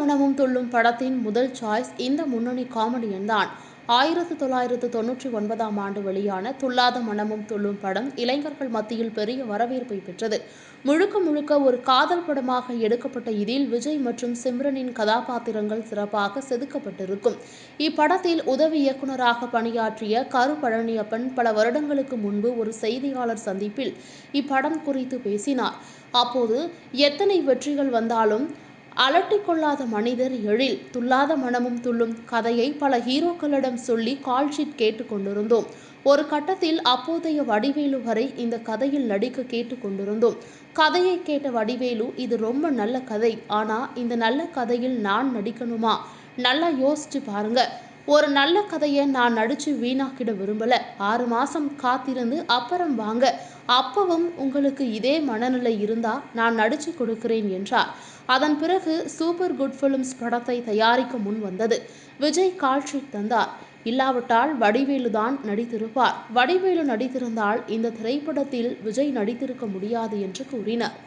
மனமும் துள்ளும் படத்தின் முதல் சாய்ஸ் இந்த முன்னணி காமெடியன் தான் ஆயிரத்து தொள்ளாயிரத்து தொன்னூற்றி ஒன்பதாம் ஆண்டு வெளியான துள்ளாத மனமும் துள்ளும் படம் இளைஞர்கள் மத்தியில் பெரிய வரவேற்பை பெற்றது. முழுக்க முழுக்க ஒரு காதல் படமாக எடுக்கப்பட்ட இதில் விஜய் மற்றும் சிம்ரனின் கதாபாத்திரங்கள் சிறப்பாக செதுக்கப்பட்டிருக்கும். இப்படத்தில் உதவி இயக்குநராக பணியாற்றிய கரு பழனியப்பன் பல வருடங்களுக்கு முன்பு ஒரு செய்தியாளர் சந்திப்பில் இப்படம் குறித்து பேசினார். அப்போது எத்தனை வெற்றிகள் வந்தாலும் அலட்டிக்கொள்ளாத மனிதர் எழில் துள்ளாத மனமும் துள்ளும் கதையை பல ஹீரோக்களிடம் சொல்லி கால்ஷீட் கேட்டுக்கொண்டிருந்தோம் ஒரு கட்டத்தில் அப்போதைய வடிவேலு வரை இந்த கதையில் நடிக்க கேட்டுக்கொண்டிருந்தோம் கதையை கேட்ட வடிவேலு இது ரொம்ப நல்ல கதை. ஆனா இந்த நல்ல கதையில் நான் நடிக்கணுமா? நல்லா யோசிச்சு பாருங்க. ஒரு நல்ல கதையை நான் நடிச்சு வீணாக்கிட விரும்பல. ஆறு மாசம் காத்திருந்து அப்புறம் வாங்க. அப்பவும் உங்களுக்கு இதே மனநிலை இருந்தா நான் நடிச்சு கொடுக்கிறேன் என்றார். அதன் பிறகு சூப்பர் குட் ஃபிலிம்ஸ் படத்தை தயாரிக்க முன் வந்தது. விஜய் கால்ஷீட் தந்தார். இல்லாவிட்டால் வடிவேலு தான் நடித்திருப்பார். வடிவேலு நடித்திருந்தால் இந்த திரைப்படத்தில் விஜய் நடித்திருக்க முடியாது என்று கூறினார்.